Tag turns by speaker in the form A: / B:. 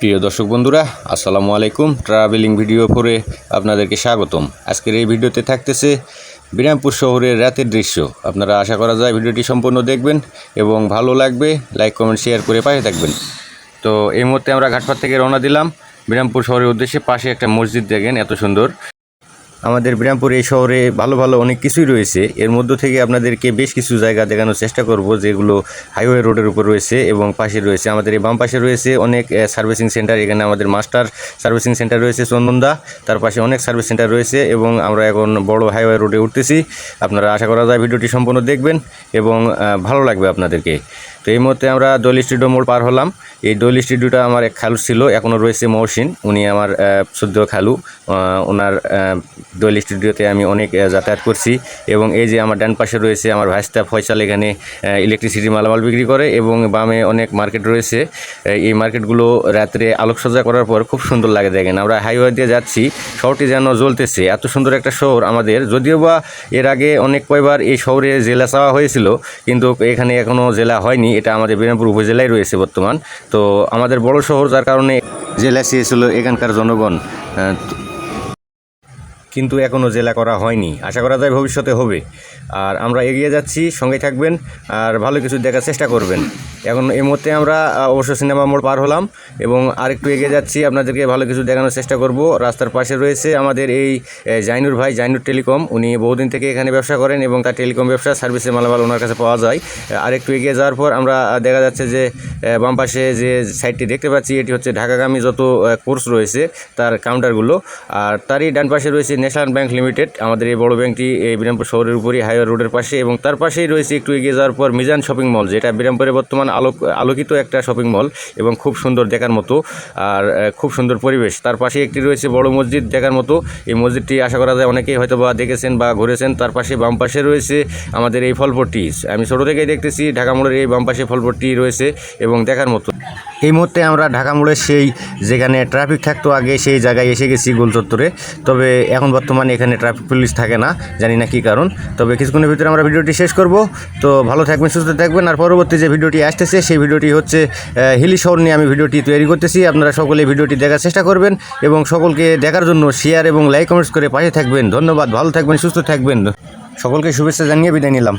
A: প্রিয় দর্শক বন্ধুরা, আসসালামু আলাইকুম। ট্রাভেলিং ভিডিও ফোরে আপনাদেরকে স্বাগতম। আজকের এই ভিডিওতে থাকতেছে বিরামপুর শহরের রাতের দৃশ্য। আপনারা আশা করা যায় ভিডিওটি সম্পূর্ণ দেখবেন এবং ভালো লাগবে লাইক কমেন্ট শেয়ার করে পাশে থাকবেন। তো এই মুহূর্তে আমরা ঘাটপাড় থেকে রওনা দিলাম। বিরামপুর শহরের উদ্দেশ্যে পাশে একটা মসজিদ দেখেন, এত সুন্দর। আমাদের বিরামপুর এই শহরে ভালো ভালো অনেক কিছুই রয়েছে। এর মধ্য থেকে আপনাদেরকে বেশ কিছু জায়গা দেখানোর চেষ্টা করব, যেগুলো হাইওয়ে রোডের উপর রয়েছে এবং পাশে রয়েছে। আমাদের এই বাম পাশে রয়েছে অনেক সার্ভিসিং সেন্টার এখানে আমাদের মাস্টার সার্ভিসিং সেন্টার রয়েছে চন্দনদা। তার পাশে অনেক সার্ভিস সেন্টার রয়েছে এবং আমরা এখন বড় হাইওয়ে রোডে উঠতেছি। আপনারা আশা করা যায় ভিডিওটি সম্পূর্ণ দেখবেন এবং ভালো লাগবে আপনাদেরকে। তো এই মুহূর্তে আমরা দোল স্টুডিও মোড় পার হলাম। এই দোল স্টুডিওটা আমার এক খালু ছিল, এখনও রয়েছে মহসিন। উনি আমার শুদ্ধ খালু। ওনার দোল স্টুডিওতে আমি অনেক যাতায়াত করছি এবং এই যে আমার ডান পাশে রয়েছে আমার ভাইস্তা ফয়সাল, এখানে ইলেকট্রিসিটি মালামাল বিক্রি করে এবং বামে অনেক মার্কেট রয়েছে। এই মার্কেটগুলো রাত্রে আলোকসজ্জা করার পর খুব সুন্দর লাগে দেখেন। আমরা হাইওয়ে দিয়ে যাচ্ছি, শহরটি যেন জ্বলতেছে। এত সুন্দর একটা শহর আমাদের। যদিও বা এর আগে অনেক কয়বার এই শহরে জেলা চাওয়া হয়েছিল, কিন্তু এখানে এখনও জেলা হয়নি। এটা আমাদের বিরামপুর উপজেলায় রয়েছে বর্তমান। তো আমাদের বড় শহর, যার কারণে জেলা সিএস হলো এখানকার জনগণ কিন্তু এখনও জেলা করা হয়নি। আশা করা যায় ভবিষ্যতে হবে। আর আমরা এগিয়ে যাচ্ছি, সঙ্গে থাকবেন আর ভালো কিছু দেখার চেষ্টা করবেন। এখন এই মুহূর্তে আমরা অবশ্য সিনেমা মোড় পার হলাম এবং আরেকটু এগিয়ে যাচ্ছি। আপনাদেরকে ভালো কিছু দেখানোর চেষ্টা করব। রাস্তার পাশে রয়েছে আমাদের এই জাইনুর ভাই, জাইনুর টেলিকম। উনি বহুদিন থেকে এখানে ব্যবসা করেন এবং তার টেলিকম ব্যবসা, সার্ভিসের মালামাল ওনার কাছে পাওয়া যায়। আরেকটু এগিয়ে যাওয়ার পর আমরা দেখা যাচ্ছে যে বাম পাশে যে সাইডটি দেখতে পাচ্ছি, এটি হচ্ছে ঢাকাগামী যত কোর্স রয়েছে, তার কাউন্টারগুলো আর তারই ডান পাশে রয়েছে ন্যাশনাল ব্যাংক লিমিটেড, আমাদের এই বড় ব্যাংকটি এই বিরামপুর শহরের উপরই, হাইওয়ে রোডের পাশে এবং তার পাশেই রয়েছে একটু এগিয়ে যাওয়ার পর মিজান শপিং মল, যেটা বিরামপুরে বর্তমান আলোক আলোকিত একটা শপিং মল এবং খুব সুন্দর দেখার মতো আর খুব সুন্দর পরিবেশ। তার পাশে একটি রয়েছে বড় মসজিদ দেখার মতো। এই মসজিদটি আশা করা যায় অনেকেই হয়তো বা দেখেছেন বা ঘুরেছেন। তার পাশে বাম পাশে রয়েছে আমাদের এই ফলপট্টি। আমি ছোটো থেকেই দেখতেছি, ঢাকা মোড়ের এই বাম পাশে ফলপট্টি রয়েছে এবং দেখার মতো। এই মুহূর্তে আমরা ঢাকা মোড়ের সেই যেখানে ট্রাফিক থাকতো আগে, সেই জায়গায় এসে গেছি গোল চত্বরে তবে এখন বর্তমানে এখানে ট্রাফিক পুলিশ থাকে না, জানি না কী কারণ। তবে কিছুক্ষণের ভিতরে আমরা ভিডিওটি শেষ করব। তো ভালো থাকবেন, সুস্থ থাকবেন। আর পরবর্তী যে ভিডিওটি আসতেছে, সেই ভিডিওটি হচ্ছে হিলি শহর নিয়ে আমি ভিডিওটি তৈরি করতেছি। আপনারা সকলে ভিডিওটি দেখার চেষ্টা করবেন এবং সকলকে দেখার জন্য শেয়ার এবং লাইক কমেন্টস করে পাশে থাকবেন। ধন্যবাদ, ভালো থাকবেন, সুস্থ থাকবেন। সকলকে শুভেচ্ছা জানিয়ে বিদায় নিলাম।